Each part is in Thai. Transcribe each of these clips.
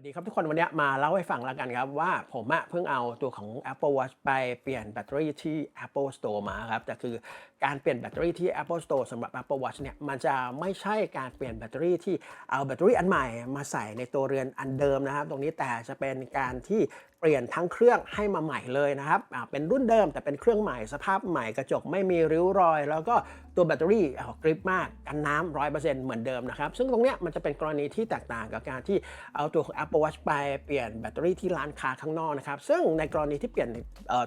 วัสดีครับทุกคนวันนี้มาเล่าให้ฟังแล้วกันครับ ว่าผมอะเพิ่งเอาตัวของ Apple Watch ไปเปลี่ยนแบตเตอรี่ที่ Apple Store มาครับแต่คือการเปลี่ยนแบตเตอรี่ที่ Apple Store สำหรับ Apple Watch เนี่ยมันจะไม่ใช่การเปลี่ยนแบตเตอรี่ที่เอาแบตเตอรี่อันใหม่มาใส่ในตัวเรือนอันเดิมนะครับ ตรงนี้แต่จะเป็นการที่ เปลี่ยนทั้งเครื่องให้มาใหม่เลยนะครับเป็นรุ่นเดิมแต่เป็นเครื่องใหม่สภาพใหม่กระจกไม่มีริ้วรอย แล้วก็ตัวแบตเตอรี่อ่ากริปมากกันน้ำร้อยเปอร์เซ็นต์เหมือนเดิมนะครับ ซึ่งตรงเนี้ยมันจะเป็นกรณีที่แตกต่างกับการที่เอาตัวของ Apple Watch ไปเปลี่ยนแบตเตอรี่ที่ร้านค้าข้างนอกนะครับ ซึ่งในกรณีที่เปลี่ยน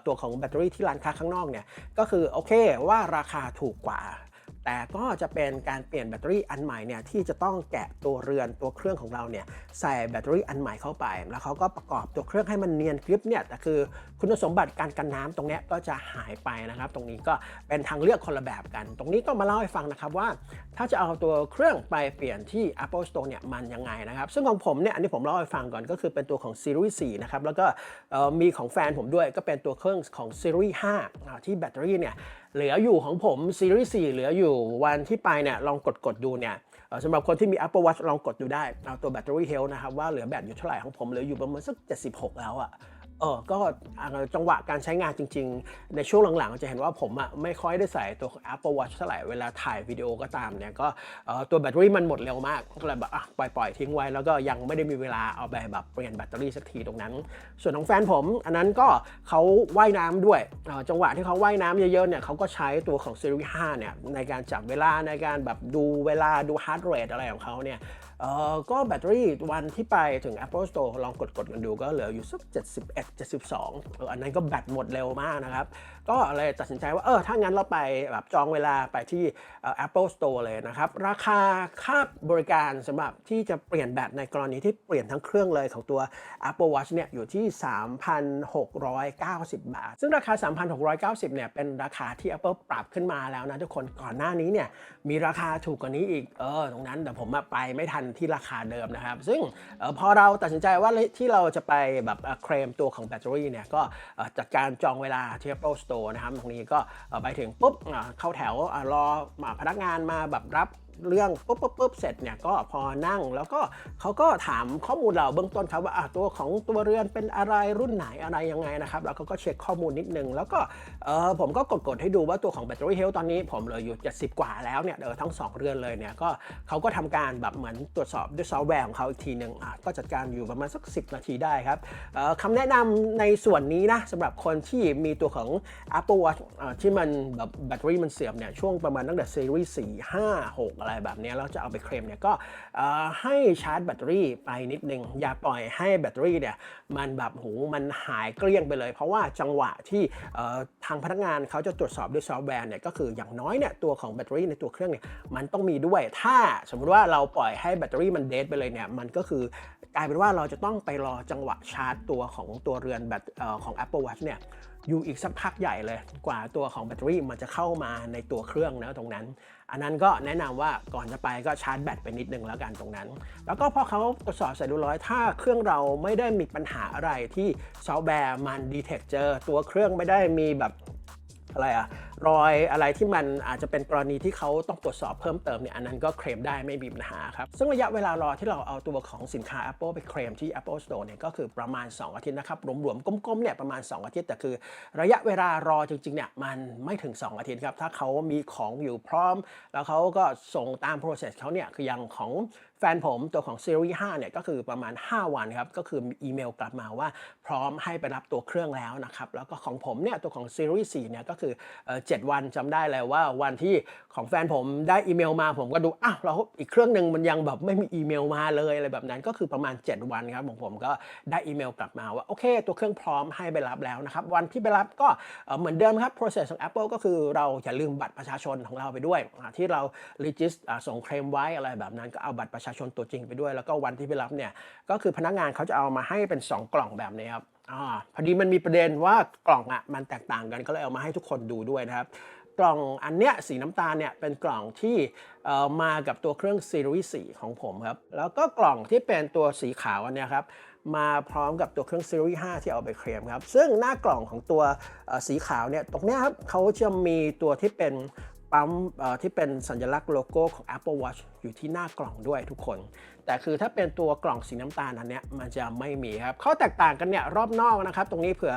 ตัวของแบตเตอรี่ที่ร้านค้าข้างนอกเนี่ยก็คือโอเคว่าราคาถูกกว่า แต่ก็จะเป็นการเปลี่ยนแบตเตอรี่อันใหม่เนี่ยที่จะต้องแกะตัวเรือนตัวเครื่องของเราเนี่ยใส่แบตเตอรี่อันใหม่เข้าไป แล้วเขาก็ประกอบตัวเครื่องให้มันเนียนกริปเนี่ยแต่คือคุณสมบัติการกันน้ำตรงนี้ก็จะหายไปนะครับ ตรงนี้ก็เป็นทางเลือกคนละแบบกัน ตรงนี้ต้องมาเล่าให้ฟังนะครับว่า ถ้าจะเอาตัวเครื่องไปเปลี่ยนที่ Apple Store เนี่ยมันยังไงนะครับ ซึ่งของผมเนี่ยอันนี้ผมเล่าให้ฟังก่อนก็คือเป็นตัวของ Series 4นะครับแล้วก็มีของแฟนผมด้วยก็เป็นตัวเครื่องของ Series 5ที่แบตเตอรี่เนี่ย เหลืออยู่ของผมซีรีส์4เหลืออยู่วันที่ไปเนี่ยลองกดกดดูเนี่ยสำหรับคนที่มี Apple Watch ลองกดดูได้ เอาตัวแบตเตอรี่เฮลนะครับว่าเหลือแบตอยู่เท่าไหร่ของผมเหลืออยู่ประมาณสัก 76 แล้วอะ เออก็จังหวะการใช้งานจริง ๆ ในช่วงหลังๆ จะเห็นว่าผมอะไม่ค่อยได้ใส่ตัว Apple Watch เท่าไหร่เวลาถ่ายวิดีโอก็ตามเนี่ยก็ตัวแบตเตอรี่มันหมดเร็วมากก็เลยแบบอะปล่อยๆทิ้งไว้ แล้วก็ยังไม่ได้มีเวลาเอาไปแบบเปลี่ยนแบตเตอรี่สักทีตรงนั้น ส่วนของแฟนผม อันนั้นก็เขาว่ายน้ำด้วยจังหวะที่เขาว่ายน้ำเยอะๆเนี่ยเขาก็ใช้ตัวของ Series 5เนี่ยในการจับเวลาในการแบบดูเวลาดู heart rate อะไรของเขาเนี่ย เอ่อก็แบตเตอรี่วันที่ไปถึง Apple Store ลองกดกดกันดูก็เหลืออยู่สัก 71 72เอออันนั้นก็แบตหมดเร็วมากนะครับ ก็เลยตัดสินใจว่าเออถ้างั้นเราไปแบบจองเวลาไปที่เอ่อ Apple Store เลยนะครับ ราคาค่าบริการสำหรับที่จะเปลี่ยนแบตในกรณีที่เปลี่ยนทั้งเครื่องเลยของตัว Apple Watch เนี่ยอยู่ที่ 3,690 บาท ซึ่งราคา 3,690 เนี่ยเป็นราคาที่ Apple ปรับขึ้นมาแล้วนะทุกคนก่อนหน้านี้เนี่ยมีราคาถูกกว่านี้อีกเออตรงนั้นแต่ผมไปไม่ทันที่ราคาเดิมนะครับ ซึ่งออพอเราตัดสินใจว่าที่เราจะไปแบบเคลมตัวของแบตเตอรี่เนี่ยก็จัดการจองเวลาที่ Apple Store นะครับ ตรงนี้ก็ไปถึงปุ๊บเข้าแถวรอพนักงานมาแบบรับ เรื่องปุ๊บปุ๊บปุ๊บเสร็จเนี่ยก็พอนั่งแล้วก็เขาก็ถามข้อมูลเราเบื้องต้นครับว่าตัวของตัวเรือนเป็นอะไรรุ่นไหนอะไรยังไงนะครับแล้วเขาก็เช็คข้อมูลนิดนึง แล้วก็เออผมก็กดๆให้ดูว่าตัวของแบตเตอรี่เฮลตอนนี้ผมเหลืออยู่ 70 กว่าแล้วเนี่ยเออทั้ง 2 เรือนเลยเนี่ยก็เขาก็ทำการแบบเหมือนตรวจสอบด้วยซอฟต์แวร์ของเขาอีกทีหนึ่งอะก็จัดการอยู่ประมาณสัก 10 นาทีได้ครับเออคำแนะนำในส่วนนี้นะสำหรับคนที่มีตัวของ Apple Watch ที่มันแบบแบตเตอรี่มันเสื่อมเนี่ยช่วงประมาณตั้งแต่ซีรีส์4 5 6อะไรแบบนี้แล้วจะเอาไปเคลมเนี่ยก็ให้ชาร์จแบตเตอรี่ไปนิดนึง อย่าปล่อยให้แบตเตอรี่เนี่ยมันแบบหูมันหายเกลี้ยงไปเลย เพราะว่าจังหวะที่ทางพนักงานเขาจะตรวจสอบด้วยซอฟต์แวร์เนี่ยก็คืออย่างน้อยเนี่ยตัวของแบตเตอรี่ในตัวเครื่องเนี่ยมันต้องมีด้วย ถ้าสมมุติว่าเราปล่อยให้แบตเตอรี่มันเดทไปเลยเนี่ยมันก็คือกลายเป็นว่าเราจะต้องไปรอจังหวะชาร์จตัวของตัวเรือนแบตของ Apple Watch เนี่ยอยู่อีกสักพักใหญ่เลยกว่าตัวของแบตเตอรี่มันจะเข้ามาในตัวเครื่องนะตรงนั้น อันนั้นก็แนะนำว่าก่อนจะไปก็ชาร์จแบตไปนิดนึงแล้วกันตรงนั้น แล้วก็พอเขาตรวจสอบเสร็จเรียบร้อย ถ้าเครื่องเราไม่ได้มีปัญหาอะไรที่ซอฟต์แวร์มันดีเทคเจอตัวเครื่องไม่ได้มีแบบ อะไรอะรอยอะไรที่มันอาจจะเป็นกรณีที่เขาต้องตรวจสอบเพิ่มเติมเนี่ยอันนั้นก็เคลมได้ไม่มีปัญหาครับ ซึ่งระยะเวลารอที่เราเอาตัวของสินค้า Apple ไปเคลมที่ Apple Store เนี่ยก็คือประมาณ 2 อาทิตย์นะครับ รวมๆกลมๆเนี่ยประมาณ 2 อาทิตย์ แต่คือระยะเวลารอจริงๆเนี่ยมันไม่ถึง 2 อาทิตย์ครับ ถ้าเขามีของอยู่พร้อม แล้วเขาก็ส่งตาม process เขาเนี่ยคืออย่างของแฟนผมตัวของ Series 5เนี่ยก็คือประมาณ 5 วันครับ ก็คือมีอีเมลกลับมาว่าพร้อมให้ไปรับตัวเครื่องแล้วนะครับ แล้วก็ของผมเนี่ยตัวของ Series 4เนี่ยก็คืออ7 วันจำได้เลยว่าวันที่ของแฟนผมได้อีเมลมาผมก็ดูอ้าวแล้วอีกเครื่องหนึ่งมันยังแบบไม่มีอีเมลมาเลยอะไรแบบนั้นก็คือประมาณ 7 วันครับของผมก็ได้อีเมลกลับมาว่าโอเคตัวเครื่องพร้อมให้ไปรับแล้วนะครับวันที่ไปรับก็เหมือนเดิมครับ process ของ Apple ก็คือเราอย่าลืมบัตรประชาชนของเราไปด้วย ที่เรา register ส่งเคลมไว้อะไรแบบนั้นก็เอาบัตรประชาชนตัวจริงไปด้วย แล้วก็วันที่ไปรับเนี่ยก็คือพนักงานเขาจะเอามาให้เป็น 2 กล่องแบบนี้ครับ อาพอดีมันมีประเด็นว่ากล่องอะมันแตกต่างกันก็เลยเอามาให้ทุกคนดูด้วยนะครับ กล่องอันเนี้ยสีน้ำตาลเนี่ยเป็นกล่องที่เอ่อมากับตัวเครื่อง Series 4 ของผมครับ แล้วก็กล่องที่เป็นตัวสีขาวอันเนี้ยครับมาพร้อมกับตัวเครื่อง Series 5 ที่เอาไปเคลมครับ ซึ่งหน้ากล่องของตัวสีขาวเนี่ยตรงเนี้ยครับเขาจะมีตัวที่เป็นปั๊มที่เป็นสัญลักษณ์โลโก้ของ Apple Watch อยู่ที่หน้ากล่องด้วยทุกคนแต่คือถ้าเป็นตัวกล่องสีน้ำตาลอันเนี้ยมันจะไม่มีครับข้อแตกต่างกันเนี่ยรอบนอกนะครับ ตรงนี้เผื่อ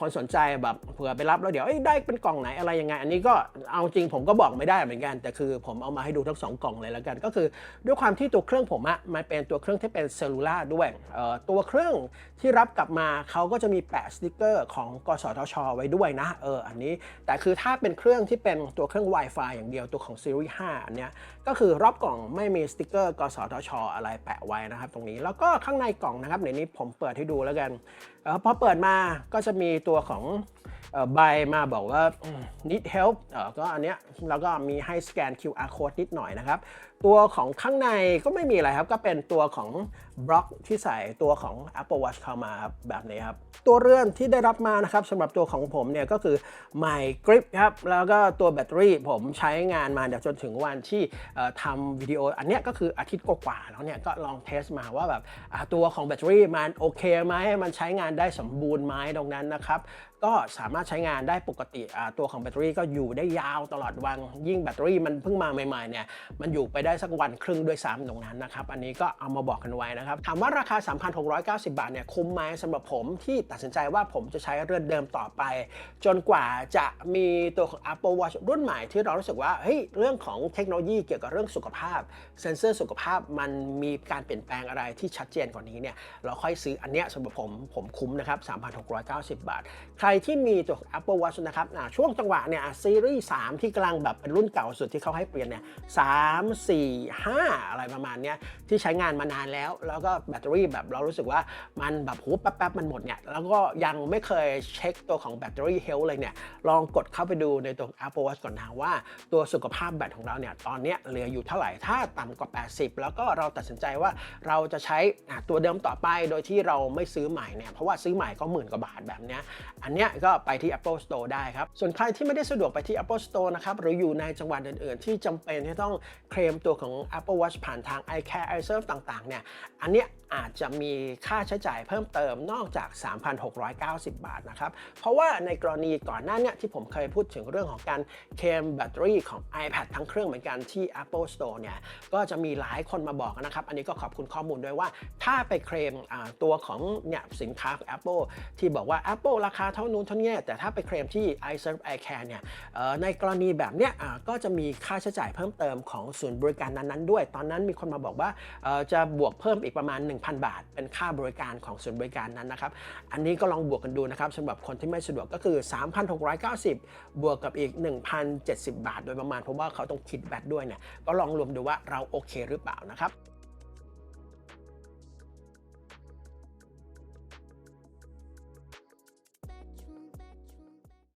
คนสนใจแบบเผื่อไปรับแล้วเดี๋ยวได้เป็นกล่องไหนอะไรยังไง อันนี้ก็เอาจริงผมก็บอกไม่ได้เหมือนกัน แต่คือผมเอามาให้ดูทั้งสองกล่องเลยแล้วกัน ก็คือด้วยความที่ตัวเครื่องผมอะมันเป็นตัวเครื่องที่เป็นเซลลูล่าด้วยตัวเครื่องที่รับกลับมาเขาก็จะมีแปะสติกเกอร์ของกสทช ไว้ด้วยนะเอออันนี้แต่คือถ้าเป็นเครื่องที่เป็นตัวเครื่อง Wi-Fi อย่างเดียวตัวของซีรีส์5อันเนี้ยก็คือรอบกล่องไม่มีสติกเกอร์กสทชอะไรแปะไว้นะครับ ตรงนี้แล้วก็ข้างในกล่องนะครับเดี๋ยวนี้ผมเปิดให้ดูแล้วกันออพอเปิดมาก็จะมีตัวของใบมาบอกว่า need help ออก็อันเนี้ยแล้วก็มีให้สแกน QR code นิดหน่อยนะครับตัวของข้างในก็ไม่มีอะไรครับ ก็เป็นตัวของบล็อกที่ใส่ตัวของ Apple Watch เข้ามาครับแบบนี้ครับ ตัวเรือนที่ได้รับมานะครับสำหรับตัวของผมเนี่ยก็คือ My Grip ครับ แล้วก็ตัวแบตเตอรี่ผมใช้งานมาเดี๋ยวจนถึงวันที่ทำวิดีโออันนี้ก็คืออาทิตย์กว่าแล้วเนี่ยก็ลองเทสมาว่าแบบตัวของแบตเตอรี่มันโอเคไหมมันใช้งานได้สมบูรณ์ไหมตรงนั้นนะครับก็สามารถใช้งานได้ปกติตัวของแบตเตอรี่ก็อยู่ได้ยาวตลอดวันยิ่งแบตเตอรี่มันเพิ่งมาใหม่ๆเนี่ยมันอยู่ไปได้สักวันครึ่งด้วยซ้ำตรงนั้นนะครับ อันนี้ก็เอามาบอกกันไว้นะครับ ถามว่าราคา 3,690 บาทเนี่ยคุ้มไหมสำหรับผมที่ตัดสินใจว่าผมจะใช้เรือนเดิมต่อไป จนกว่าจะมีตัวของ Apple Watch รุ่นใหม่ที่เรารู้สึกว่าเฮ้ยเรื่องของเทคโนโลยีเกี่ยวกับเรื่องสุขภาพ เซ็นเซอร์สุขภาพมันมีการเปลี่ยนแปลงอะไรที่ชัดเจนกว่านี้เนี่ยเราค่อยซื้ออันเนี้ยสำหรับผมผมคุ้มนะครับ 3,690 บาท ใครที่มีตัว Apple Watch นะครับอ่าช่วงจังหวะเนี่ยซีรีส์3ที่กำลังแบบเป็นรุ่นเก่าสุดที่เขาให้เปลี่ยนเนี่ยสามสี่ห้าอะไรประมาณเนี้ยที่ใช้งานมานานแล้ว แล้วก็แบตเตอรี่แบบเรารู้สึกว่ามันแบบโหแป๊บๆมันหมดเนี่ยแล้วก็ยังไม่เคยเช็คตัวของแบตเตอรี่เฮลเลยเนี่ยลองกดเข้าไปดูในตัว Apple Watch ก่อนนะว่าตัวสุขภาพแบตของเราเนี่ยตอนเนี้ยเหลืออยู่เท่าไหร่ถ้าต่ำกว่า 80 แล้วก็เราตัดสินใจว่าเราจะใช้ตัวเดิมต่อไปโดยที่เราไม่ซื้อใหม่เนี่ยเพราะว่าซื้อใหม่ก็หมื่นกว่าบาทแบบเนี้ยอันเนี้ยก็ไปที่ Apple Store ได้ครับส่วนใครที่ไม่ได้สะดวกไปที่ Apple Store นะครับหรืออยู่ในจังหวัดอื่นๆ ที่จำเป็นที่ต้องเคลมตัวของ Apple Watch ผ่านทาง iCare iServe ต่างๆเนี่ยอันเนี้ยอาจจะมีค่าใช้จ่ายเพิ่มเติมนอกจาก 3,690 บาทนะครับ เพราะว่าในกรณีก่อนหน้าเนี้ที่ผมเคยพูดถึงเรื่องของการเคลมแบตเตอรี่ของ iPad ทั้งเครื่องเหมือนกันที่ Apple Store เนี่ยก็จะมีหลายคนมาบอกนะครับ อันนี้ก็ขอบคุณข้อมูลด้วยว่า ถ้าไปเคลมตัวของเนี่ยสินค้าของ Apple ที่บอกว่า Apple ราคาเท่านู้นเท่านี้แต่ถ้าไปเคลมที่ iServe iCare เนี่ยในกรณีแบบเนี้ยก็จะมีค่าใช้จ่ายเพิ่มเติมของศูนย์บริการนั้นๆด้วย ตอนนั้นมีคนมาบอกว่าจะบวกเพิ่มอีกประมาณ 1,000 บาท เป็นค่าบริการของศูนย์บริการนั้นนะครับ อันนี้ก็ลองบวกกันดูนะครับสำหรับคนที่ไม่สะดวกก็คือ 3,690 บวกกับอีก 1,070 บาท โดยประมาณเพราะว่าเขาต้องคิดแบตด้วยเนี่ยก็ลองรวมดูว่าเราโอเคหรือเปล่านะครับ